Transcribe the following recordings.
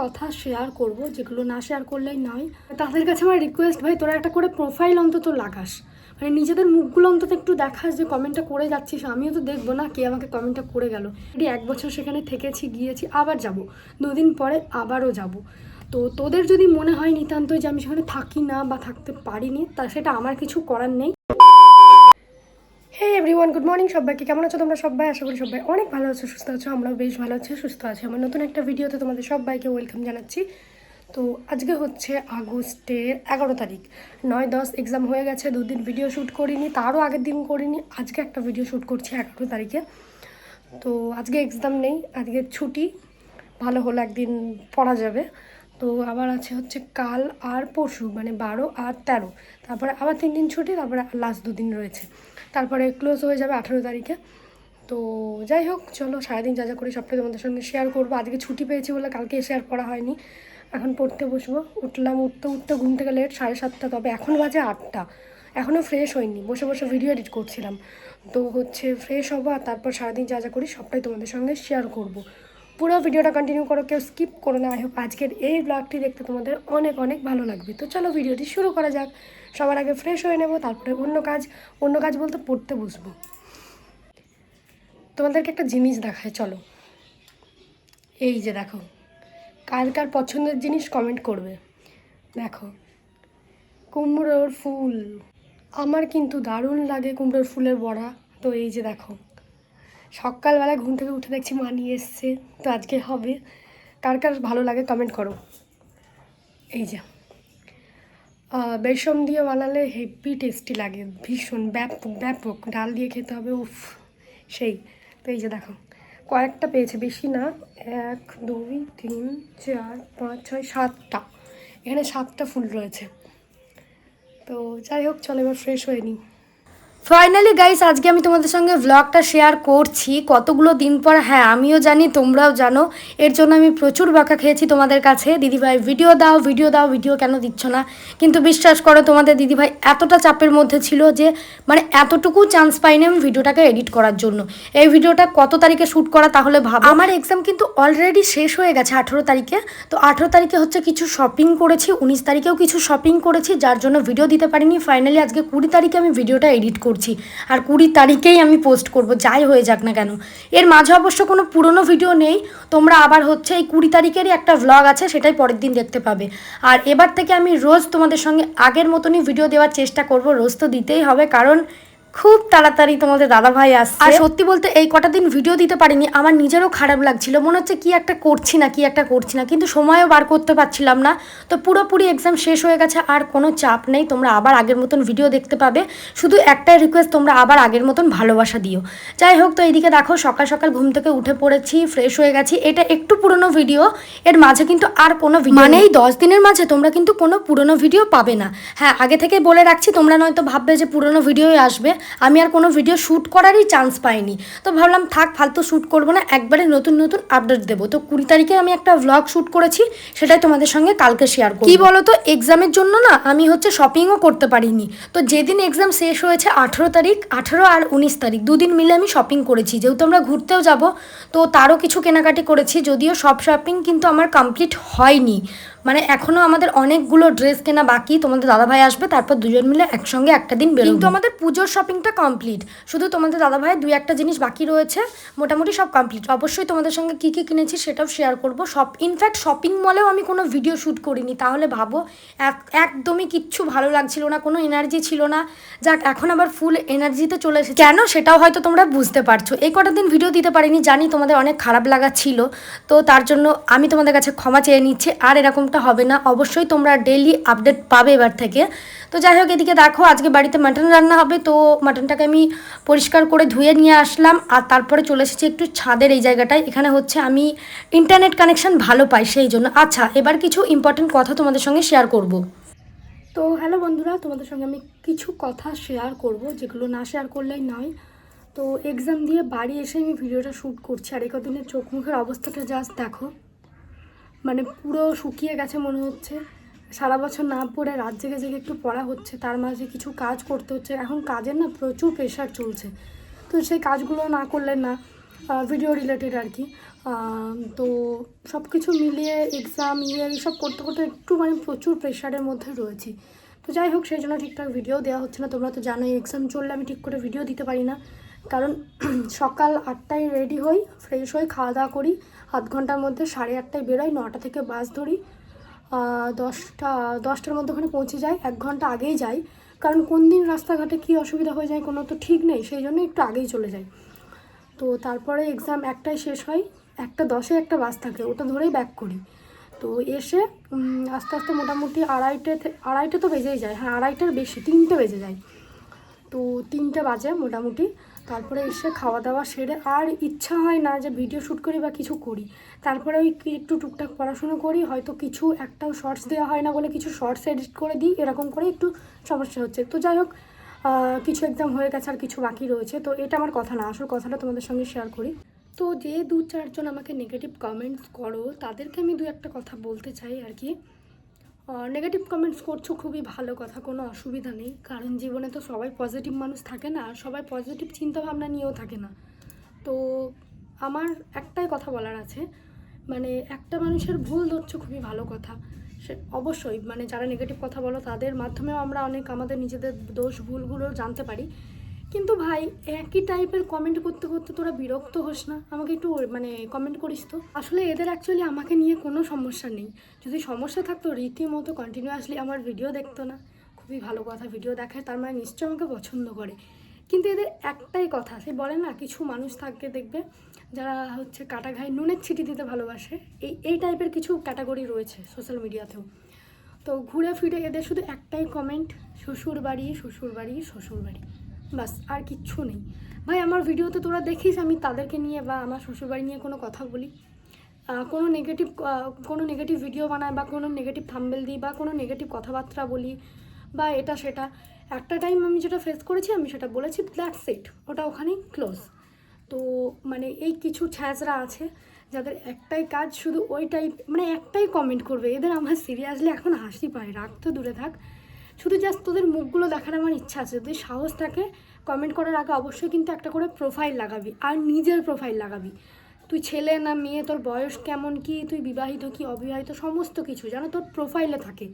কথা শেয়ার করব, যেগুলো না শেয়ার করলেই নয়। তাদের কাছে আমার রিকোয়েস্ট ভাই, তোরা একটা করে প্রোফাইল অন্তত লাগাস। মানে নিজেদের মুখগুলো অন্তত একটু দেখাস যে কমেন্টটা করে যাচ্ছিস। আমিও তো দেখব না কে আমাকে কমেন্টটা করে গেল। এক বছর সেখানে থেকেছি, গিয়েছি, আবার যাব। দুদিন পরে আবারও যাব। তো তোদের যদি মনে হয় নিতান্তই যে আমি সেখানে থাকি না বা থাকতে পারিনি, তা সেটা আমার কিছু করার নেই। এভরিওয়ান গুড মর্নিং সবাইকে। কেমন আছো তোমরা সবাই? আশা করি সবাই অনেক ভালো আছো, সুস্থ আছো, আমরাও বেশ ভালো আছি, সুস্থ আছি। আমার নতুন একটা ভিডিওতে তোমাদের সবাইকে ওয়েলকাম জানাচ্ছি। তো আজকে হচ্ছে আগস্টের এগারো তারিখ। নয় দশ এক্সাম হয়ে গেছে, দুদিন ভিডিও শ্যুট করিনি, তারও আগের দিন করিনি, আজকে একটা ভিডিও শ্যুট করছি এগারো তারিখে। তো আজকে এক্সাম নেই, আজকে ছুটি, ভালো হলো একদিন পড়া যাবে। তো আবার আছে হচ্ছে কাল আর পরশু মানে বারো আর তেরো। তারপরে আবার তিন দিন ছুটি, তারপরে লাস্ট দুদিন রয়েছে। তারপরে ক্লোজ হয়ে যাবে আঠেরো তারিখে। তো যাই হোক, চলো সারাদিন যা যা করি সবটাই তোমাদের সঙ্গে শেয়ার করব। আজকে ছুটি পেয়েছি বলে কালকে শেয়ার করা হয়নি। এখন পড়তে বসবো। উঠলাম, উঠতে উঠতে ঘুম থেকে লেট সাড়ে সাতটা, তবে এখন বাজে আটটা। এখনও ফ্রেশ হয়নি, বসে বসে ভিডিও এডিট করছিলাম। তো হচ্ছে ফ্রেশ হব আর তারপর সারাদিন যা যা করি সবটাই তোমাদের সঙ্গে শেয়ার করব। পুরো ভিডিওটা কন্টিনিউ করো, কেউ স্কিপ করো না। আই হোপ আজকের এই ব্লগটি দেখতে তোমাদের অনেক অনেক ভালো লাগবে। তো চলো ভিডিওটি শুরু করা যাক। সবার আগে ফ্রেশ হয়ে নেব, তারপরে অন্য কাজ অন্য কাজ বলতে পড়তে বসবো। তোমাদেরকে একটা জিনিস দেখায় চলো। এই যে দেখো, কার কার পছন্দের জিনিস কমেন্ট করবে। দেখো, কুমড়োর ফুল। আমার কিন্তু দারুণ লাগে কুমড়োর ফুলের বড়া। তো এই যে দেখো সকালবেলা ঘুম থেকে উঠে দেখছি মা নিয়ে এসছে। তো আজকে হবে। কার কার ভালো লাগে কমেন্ট করো। এই যে। বেসন দিয়ে বানালে হেভি টেস্টি লাগে। ভীষণ ব্যাপক ব্যাপক। ডাল দিয়ে খেতে হবে, উফ, সেই। তো এই যে দেখো, কয়েকটা পেয়েছে, বেশি না। এক, দুই, তিন, চার, পাঁচ, ছয়, সাতটা। এখানে সাতটা ফুল রয়েছে। তো যাই হোক, চলো এবার ফ্রেশ হয়ে নিই। ফাইনালি গাইস আজকে আমি তোমাদের সঙ্গে ভ্লগটা শেয়ার করছি। কতগুলো দিন পর হ্যাঁ আমিও জানি, তোমরাও জানো। এর জন্য আমি প্রচুর বাঁকা খেয়েছি তোমাদের কাছে। দিদিভাই ভিডিও দাও ভিডিও দাও ভিডিও কেন দিচ্ছ না? কিন্তু বিশ্বাস করো, তোমাদের দিদিভাই এতটা চাপের মধ্যে ছিল যে মানে এতটুকু চান্স পাইনি আমি ভিডিওটাকে এডিট করার জন্য। এই ভিডিওটা কত তারিখে শ্যুট করা তাহলে ভাব। আমার এক্সাম কিন্তু অলরেডি শেষ হয়ে গেছে আঠেরো তারিখে। তো আঠেরো তারিখে হচ্ছে কিছু শপিং করেছি, উনিশ তারিখেও কিছু শপিং করেছি, যার জন্য ভিডিও দিতে পারিনি। ফাইনালি আজকে কুড়ি তারিখে আমি ভিডিওটা এডিট করছি। আর কুড়ি তারিখেই আমি পোস্ট করব, যাই হয়ে যাক না কেন। এর মাঝে অবশ্য কোনো পুরনো ভিডিও নেই, তোমরা আবার হচ্ছে এই কুড়ি তারিখেরই একটা ভ্লগ আছে, সেটাই পরের দিন দেখতে পাবে। আর এবার থেকে আমি রোজ তোমাদের সঙ্গে আগের মতনই ভিডিও দেওয়ার চেষ্টা করব, রোজ তো দিতেই হবে, কারণ খুব তাড়াতাড়ি তোমাদের দাদা ভাই আসছে। আর সত্যি বলতে এই কটা দিন ভিডিও দিতে পারিনি আমার নিজেরও খারাপ লাগছিল। মনে হচ্ছে কি একটা করছি না কি একটা করছি না কিন্তু সময়ও বার করতে পারছিলাম না। তো পুরোপুরি এক্সাম শেষ হয়ে গেছে আর কোনো চাপ নেই তোমরা আবার আগের মতন ভিডিও দেখতে পাবে। শুধু একটাই রিকোয়েস্ট তোমরা আবার আগের মতন ভালোবাসা দিও। যাই হোক তো এইদিকে দেখো সকাল সকাল ঘুম থেকে উঠে পড়েছি ফ্রেশ হয়ে গেছি। এটা একটু পুরনো ভিডিও এর মাঝে কিন্তু আর কোনো ভিডিও মানে এই দশ দিনের মাঝে তোমরা কিন্তু কোনো পুরনো ভিডিও পাবে না। হ্যাঁ আগে থেকে বলে রাখছি তোমরা নয়তো ভাববে যে পুরনো ভিডিওই আসবে। আমি আর কোনো ভিডিও শ্যুট করারই চান্স পাইনি। তো ভাবলাম, থাক, ফালতু শ্যুট করব না, একবারে নতুন নতুন আপডেট দেবো। তো কুড়ি তারিখে আমি একটা ভ্লগ শ্যুট করেছি, সেটাই তোমাদের সঙ্গে কালকে শেয়ার করব। কি বলো তো এক্সামের জন্য না, আমি হচ্ছে শপিংও করতে পারিনি। তো যেদিন এক্সাম শেষ হয়েছে আঠেরো তারিখ, আঠেরো আর উনিশ তারিখ, দুদিন মিলে আমি শপিং করেছি। যেহেতু আমরা ঘুরতেও যাব, তো তারও কিছু কেনাকাটি করেছি, যদিও সব শপিং কিন্তু আমার কমপ্লিট হয়নি। মানে এখনও আমাদের অনেকগুলো ড্রেস কেনা বাকি, তোমাদের দাদাভাই আসবে, তারপর দুজন মিলে একসঙ্গে একটা দিন বেরোবো। কিন্তু আমাদের পুজোর শপিংটা কমপ্লিট শুধু তোমাদের দাদাভাইয়ের দুই একটা জিনিস বাকি রয়েছে, মোটামুটি সব কমপ্লিট অবশ্যই তোমাদের সঙ্গে কী কী কিনেছি সেটাও শেয়ার করব। সব ইনফ্যাক্ট শপিং মলেও আমি কোনো ভিডিও শ্যুট করিনি। তাহলে ভাবো, এক একদমই কিচ্ছু ভালো লাগছিল না, কোনো এনার্জি ছিল না। যাক, এখন আবার ফুল এনার্জিতে চলে এসেছে। কেন? সেটাও হয়তো তোমরা বুঝতে পারছ। এই কটা দিন ভিডিও দিতে পারিনি, জানি তোমাদের অনেক খারাপ লাগা ছিল। তো তার জন্য আমি তোমাদের কাছে ক্ষমা চেয়ে নিচ্ছি। আর এরকমটা হবে না। অবশ্যই তোমরা ডেইলি আপডেট পাবে এবার থেকে। তো যাই হোক, এদিকে দেখো, আজকে বাড়িতে মাটন রান্না হবে। তো মাটনটাকে আমি পরিষ্কার করে ধুয়ে নিয়ে আসলাম। আর তারপরে চলে এসেছি একটু ছাদের এই জায়গাটায়। এখানে হচ্ছে আমি ইন্টারনেট কানেকশন ভালো পাই সেই জন্য। আচ্ছা এবার কিছু ইম্পর্টেন্ট কথা তোমাদের সঙ্গে শেয়ার করব। তো হ্যালো বন্ধুরা, তোমাদের সঙ্গে আমি কিছু কথা শেয়ার করব, যেগুলো না শেয়ার করলেই নয়। তো এক্সাম দিয়ে বাড়ি এসে আমি ভিডিওটা শ্যুট করছি। আর এই কদিনের চোখ মুখের অবস্থাটা জাস্ট দেখো। মানে পুরো শুকিয়ে গেছে মনে হচ্ছে। সারা বছর না পড়ে রাত জেগে জেগে একটু পড়া হচ্ছে, তার মাঝে কিছু কাজ করতে হচ্ছে। এখন কাজের না প্রচুর প্রেশার চলছে। তো সেই কাজগুলো না করলে না ভিডিও রিলেটেড আর কি। তো সব কিছু মিলিয়ে এক্সাম ইয়ে এইসব করতে করতে একটু মানে প্রচুর প্রেশারের মধ্যে রয়েছি। তো যাই হোক, সেই জন্য ঠিকঠাক ভিডিও দেওয়া হচ্ছে না। তোমরা তো জানোই এক্সাম চললে আমি ঠিক করে ভিডিও দিতে পারি না। কারণ সকাল আটটায় রেডি হই ফ্রেশ হই, খাওয়া দাওয়া করি। আধ ঘণ্টার মধ্যে সাড়ে আটটায় বেরোই, নটা থেকে বাস ধরি। দশটা, দশটার মধ্যে ওখানে পৌঁছে যাই। এক ঘণ্টা আগেই যাই। কারণ কোন দিন রাস্তাঘাটে কী অসুবিধা হয়ে যায় কোনো তো ঠিক নেই, সেই জন্য একটু আগেই চলে যাই। তো তারপরে এক্সাম একটাই শেষ হয়, একটা দশে একটা বাস থাকে, ওটা ধরেই ব্যাক করি। তো এসে আস্তে আস্তে মোটামুটি আড়াইটে আড়াইটে তো বেজেই যায় হ্যাঁ আড়াইটার বেশি, তিনটে বেজে যায়। তো তিনটে বাজে মোটামুটি। তারপরে এসে খাওয়া দাওয়া সেরে আর ইচ্ছা হয় না যে ভিডিও শ্যুট করি বা কিছু করি। তারপরে ওই একটু টুকটাক পড়াশুনো করি, হয়তো কিছু একটাও শর্টস দেওয়া হয় না বলে কিছু শর্টস এডিট করে দিই, এরকম করে একটু সমস্যা হচ্ছে। তো যাই হোক কিছু এক্সাম হয়ে গেছে আর কিছু বাকি রয়েছে, তো এটা আমার কথা না, আসল কথাটা তোমাদের সঙ্গে শেয়ার করি। তো যে দু চারজন আমাকে নেগেটিভ কমেন্টস করো, তাদেরকে আমি দু একটা কথা বলতে চাই আর কি। নেগেটিভ কমেন্টস করছ, খুবই ভালো কথা, কোনো অসুবিধা নেই। কারণ জীবনে তো সবাই পজিটিভ মানুষ থাকে না, আর সবাই পজিটিভ চিন্তাভাবনা নিয়েও থাকে না। তো আমার একটাই কথা বলার আছে মানে একটা মানুষের ভুল ধরছো, খুবই ভালো কথা। সে অবশ্যই মানে যারা নেগেটিভ কথা বলো, তাদের মাধ্যমেও আমরা অনেক আমাদের নিজেদের দোষ, ভুলগুলো জানতে পারি। কিন্তু ভাই, একই টাইপের কমেন্ট করতে করতে তোরা বিরক্ত হোস না। আমাকে একটু মানে কমেন্ট করিস তো। আসলে এদের অ্যাকচুয়ালি আমাকে নিয়ে কোনো সমস্যা নেই। যদি সমস্যা থাকতো, রীতিমতো কন্টিনিউয়াসলি আমার ভিডিও দেখতো না। খুবই ভালো কথা ভিডিও দেখে তার মানে নিশ্চয় আমাকে পছন্দ করে। কিন্তু এদের একটাই কথা, সে বলে না, কিছু মানুষ থাকতে দেখবে, যারা হচ্ছে কাটা ঘায়ে নুনের ছিটি দিতে ভালোবাসে। এই এই টাইপের কিছু ক্যাটাগরি রয়েছে সোশ্যাল মিডিয়াতেও তো ঘুরে ফিরে এদের শুধু একটাই কমেন্ট শ্বশুর বাড়ি শ্বশুর বাড়ি শ্বশুর বাড়ি বাস, আর কিচ্ছু নেই। ভাই, আমার ভিডিওতে তোরা দেখিস আমি তাদেরকে নিয়ে বা আমার শ্বশুরবাড়ি নিয়ে কোনো কথা বলি। কোনো নেগেটিভ কোনো নেগেটিভ ভিডিও বানাই বা কোনো নেগেটিভ থাম্বেল দিই বা কোনো নেগেটিভ কথাবার্তা বলি বা এটা সেটা। একটা টাইম আমি যেটা ফেস করেছি, আমি সেটা বলেছি দ্যাটস ইট ওটা ওখানেই ক্লোজ তো মানে এই কিছু ছ্যাঁচরা আছে, যাদের একটাই কাজ শুধু ওই টাইপ মানে একটাই কমেন্ট করবে। এদের আমার সিরিয়াসলি এখন হাসি পায় রাগ তো দূরে থাক। শুধু জাস্ট তোদের মুখগুলো দেখার আমার ইচ্ছা আছে। যদি সাহস থাকে কমেন্ট করার আগে অবশ্যই কিন্তু একটা করে প্রোফাইল লাগাবি, আর নিজের প্রোফাইল লাগাবি। তুই ছেলে না মেয়ে, তোর বয়স কেমন, কি, তুই বিবাহিত, কি অবিবাহিত, সমস্ত কিছু যেন তোর প্রোফাইলে থাকে।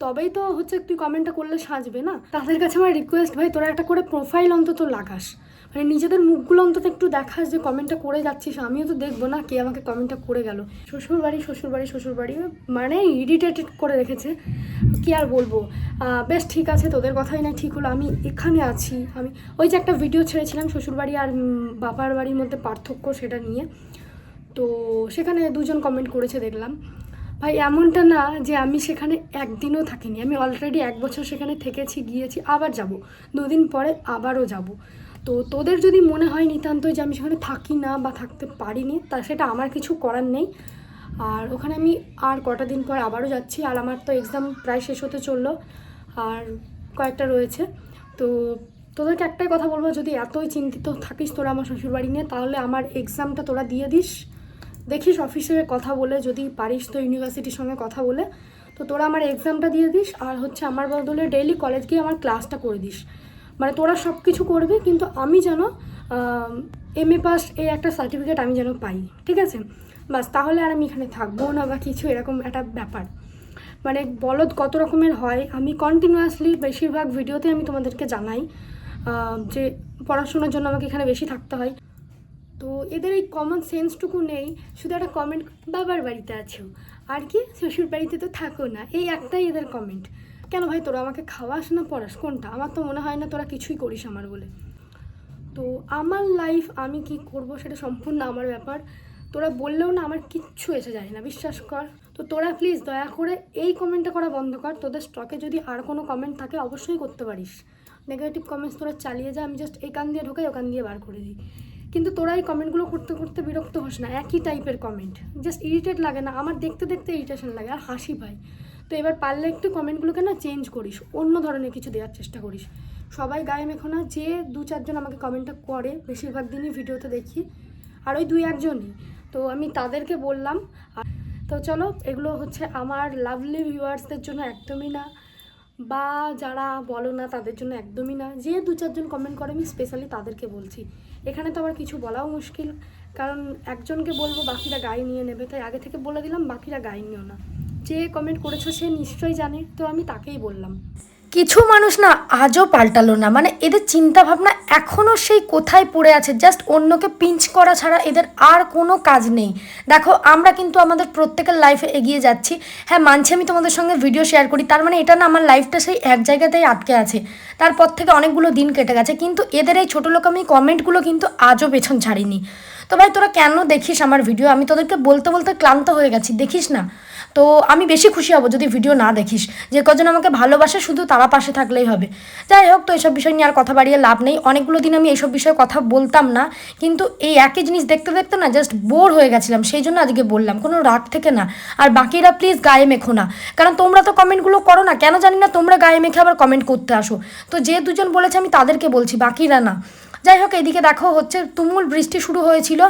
তবেই তো হচ্ছে তুই কমেন্টটা করলে সাজবে না। তাদের কাছে আমার রিকোয়েস্ট ভাই, তোরা একটা করে প্রোফাইল অন্তত লাগাস। মানে নিজেদের মুখগুলো অন্তত একটু দেখাস যে কমেন্টটা করে যাচ্ছিস। আমিও তো দেখব না কে আমাকে কমেন্টটা করে গেল। শ্বশুর বাড়ি শ্বশুর বাড়ি শ্বশুর বাড়ি মানে ইরিটেটেড করে রেখেছে। কি আর বলব? বেশ ঠিক আছে, তোদের কথাই না ঠিক হলো। আমি এখানে আছি। আমি ওই যে একটা ভিডিও ছেড়েছিলাম শ্বশুর বাড়ি আর বাবার বাড়ির মধ্যে পার্থক্য সেটা নিয়ে। তো সেখানে দুজন কমেন্ট করেছে দেখলাম। ভাই, এমনটা না যে আমি সেখানে একদিনও থাকিনি। আমি অলরেডি এক বছর সেখানে থেকেছি, গিয়েছি, আবার যাব। দুদিন পরে আবারও যাব। তো তোদের যদি মনে হয় নিতান্ত যে আমি সেখানে থাকি না বা থাকতে পারিনি, তা সেটা আমার কিছু করার নেই। আর ওখানে আমি আর কটা দিন পর আবারও যাচ্ছি, আর আমার তো এক্সাম প্রায় শেষ হতে চলল, আর কয়েকটা রয়েছে। তো তোদেরকে একটাই কথা বলব, যদি এতই চিন্তিত থাকিস তোরা আমার শ্বশুরবাড়ি নিয়ে, তাহলে আমার এক্সামটা তোরা দিয়ে দিস। দেখিস অফিসে কথা বলে, যদি পারিস তো ইউনিভার্সিটির সঙ্গে কথা বলে। তো তোরা আমার এক্সামটা দিয়ে দিস, আর হচ্ছে আমার বদলে ডেইলি কলেজ গিয়ে আমার ক্লাসটা করে দিস। মানে তোরা সব কিছু করবে, কিন্তু আমি যেন এম এ পাস এই একটা সার্টিফিকেট আমি যেন পাই, ঠিক আছে? বাস, তাহলে আর আমি এখানে থাকব না বা কিছু এরকম একটা ব্যাপার। মানে বলদ কত রকমের হয়, আমি কন্টিনিউয়াসলি বেশিরভাগ ভিডিওতে আমি তোমাদেরকে জানাই যে পড়াশোনার জন্য আমাকে এখানে বেশি থাকতে হয়। তো এদের এই কমন সেন্সটুকু নেই, শুধু একটা কমেন্ট বাবার বাড়িতে আছো। আর কি? শ্বশুর বাড়িতে তো থাকো না, এই একটাই এদের কমেন্ট কেন ভাই তোরা আমাকে খাওয়াস না, পড়াস? কোনটা? আমার তো মনে হয় না তোরা কিছুই করিস আমার বলে। তো আমার লাইফ আমি কি করব সেটা সম্পূর্ণ আমার ব্যাপার। তোরা বললেও না, আমার কিচ্ছু এসে যায় না, বিশ্বাস কর। তো তোরা প্লিজ দয়া করে এই কমেন্টটা করা বন্ধ কর। তোদের স্টকে যদি আর কোনো কমেন্ট থাকে, অবশ্যই করতে পারিস। নেগেটিভ কমেন্টস তোরা চালিয়ে যা, আমি জাস্ট এই কান দিয়ে ঢোকাই, ওখান দিয়ে বার করে দিই। কিন্তু তোরা এই কমেন্টগুলো করতে করতে বিরক্ত হোস না, একই টাইপের কমেন্ট জাস্ট ইরিটেট লাগে না, আমার দেখতে দেখতে ইরিটেশন লাগে, আর হাসি পায় তো এবার পারলে একটু কমেন্টগুলোকে না চেঞ্জ করিস, অন্য ধরনের কিছু দেওয়ার চেষ্টা করিস। সবাই গায়ে মেখো না, যে দু চারজন আমাকে কমেন্টটা করে, বেশিরভাগ দিনই ভিডিওতে দেখি, আর ওই দুই একজনই। তো আমি তাদেরকে বললাম তো চলো, এগুলো হচ্ছে আমার লাভলি ভিউয়ার্সদের জন্য একদমই না, বা যারা বলো না, তাদের জন্য একদমই না। যে দু চারজন কমেন্ট করে, আমি স্পেশালি তাদেরকে বলছি। এখানে তো আবার কিছু বলাও মুশকিল, কারণ একজনকে বলব, বাকিরা গায়ে নিয়ে নেবে। তাই আগে থেকে বলে দিলাম, বাকিরা গায়ে নিও না। যে কমেন্ট করেছ সে নিশ্চয়ই জানে, তো আমি তাকেই বললাম। কিছু মানুষ না আজও পাল্টালো না মানে এদের চিন্তা ভাবনা এখনও সেই কোথায় পড়ে আছে জাস্ট অন্যকে পিঞ্চ করা ছাড়া এদের আর কোনো কাজ নেই। দেখো, আমরা কিন্তু আমাদের প্রত্যেকের লাইফে এগিয়ে যাচ্ছি। হ্যাঁ মানছি আমি তোমাদের সঙ্গে ভিডিও শেয়ার করি, তার মানে এটা না আমার লাইফটা সেই এক জায়গাতেই আটকে আছে। তারপর থেকে অনেকগুলো দিন কেটে গেছে, কিন্তু এদের এই ছোটো লোক আমি কমেন্টগুলো কিন্তু আজও পেছন ছাড়িনি। তো ভাই, তোরা কেন দেখিস আমার ভিডিও আমি তোদেরকে বলতে বলতে ক্লান্ত হয়ে গেছি, দেখিস না? তো আমি বেশি খুশি হব যদি ভিডিও না দেখিস। যে কজন আমাকে ভালোবাসে, শুধু তারা পাশে থাকলেই হবে। যাই হোক, তো এইসব বিষয় নিয়ে আর কথা বাড়িয়ে লাভ নেই। অনেকগুলো দিন আমি এইসব বিষয়ে কথা বলতাম না। কিন্তু এই একই জিনিস দেখতে দেখতে না জাস্ট বোর হয়ে গেছিলাম। সেই জন্য আজকে বললাম, কোনো রাগ থেকে না। আর বাকিরা প্লিজ গায়ে মেখো না। কারণ তোমরা তো কমেন্টগুলো করো না। কেন জানি না তোমরা গায়ে মেখে আবার কমেন্ট করতে আসো। তো যে দুজন বলেছে আমি তাদেরকে বলছি, বাকিরা না। যাই হোক এদিকে দেখো হচ্ছে তুমুল বৃষ্টি শুরু হয়েছিল।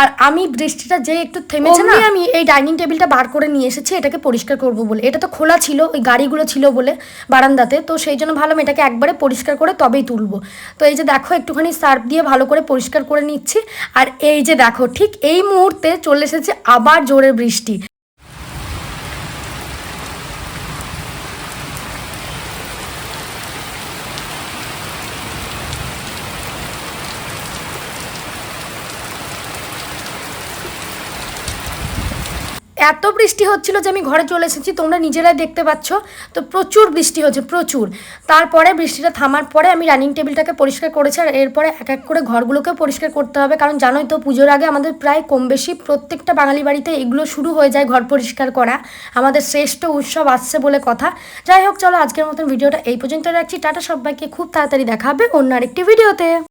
আর আমি বৃষ্টিটা যে একটু থেমেছে না আমি এই ডাইনিং টেবিলটা বার করে নিয়ে এসেছি এটাকে পরিষ্কার করব বলে। এটা তো খোলা ছিল ওই গাড়িগুলো ছিল বলে বারান্দাতে। তো সেই জন্য ভাবলাম এটাকে একবারে পরিষ্কার করে তবেই তুলবো। তো এই যে দেখো একটুখানি সার্ফ দিয়ে ভালো করে পরিষ্কার করে নিচ্ছি। আর এই যে দেখো ঠিক এই মুহূর্তে চলে এসেছে আবার জোরে বৃষ্টি। এত বৃষ্টি হচ্ছিল যে আমি ঘরে চলে এসেছি, তোমরা নিজেরাই দেখতে পাচ্ছ। তো প্রচুর বৃষ্টি হচ্ছে প্রচুর। তারপরে বৃষ্টিটা থামার পরে আমি রানিং টেবিলটাকে পরিষ্কার করেছি আর এরপরে এক এক করে ঘরগুলোকেও পরিষ্কার করতে হবে। কারণ জানোই তো, পুজোর আগে আমাদের প্রায় কম বেশি প্রত্যেকটা বাঙালি বাড়িতে এগুলো শুরু হয়ে যায় ঘর পরিষ্কার করা। আমাদের শ্রেষ্ঠ উৎসব আসছে বলে কথা। যাই হোক, চলো আজকের মতন ভিডিওটা এই পর্যন্ত রাখছি। টাটা সবাইকে, খুব তাড়াতাড়ি দেখা হবে অন্য আরেকটি ভিডিওতে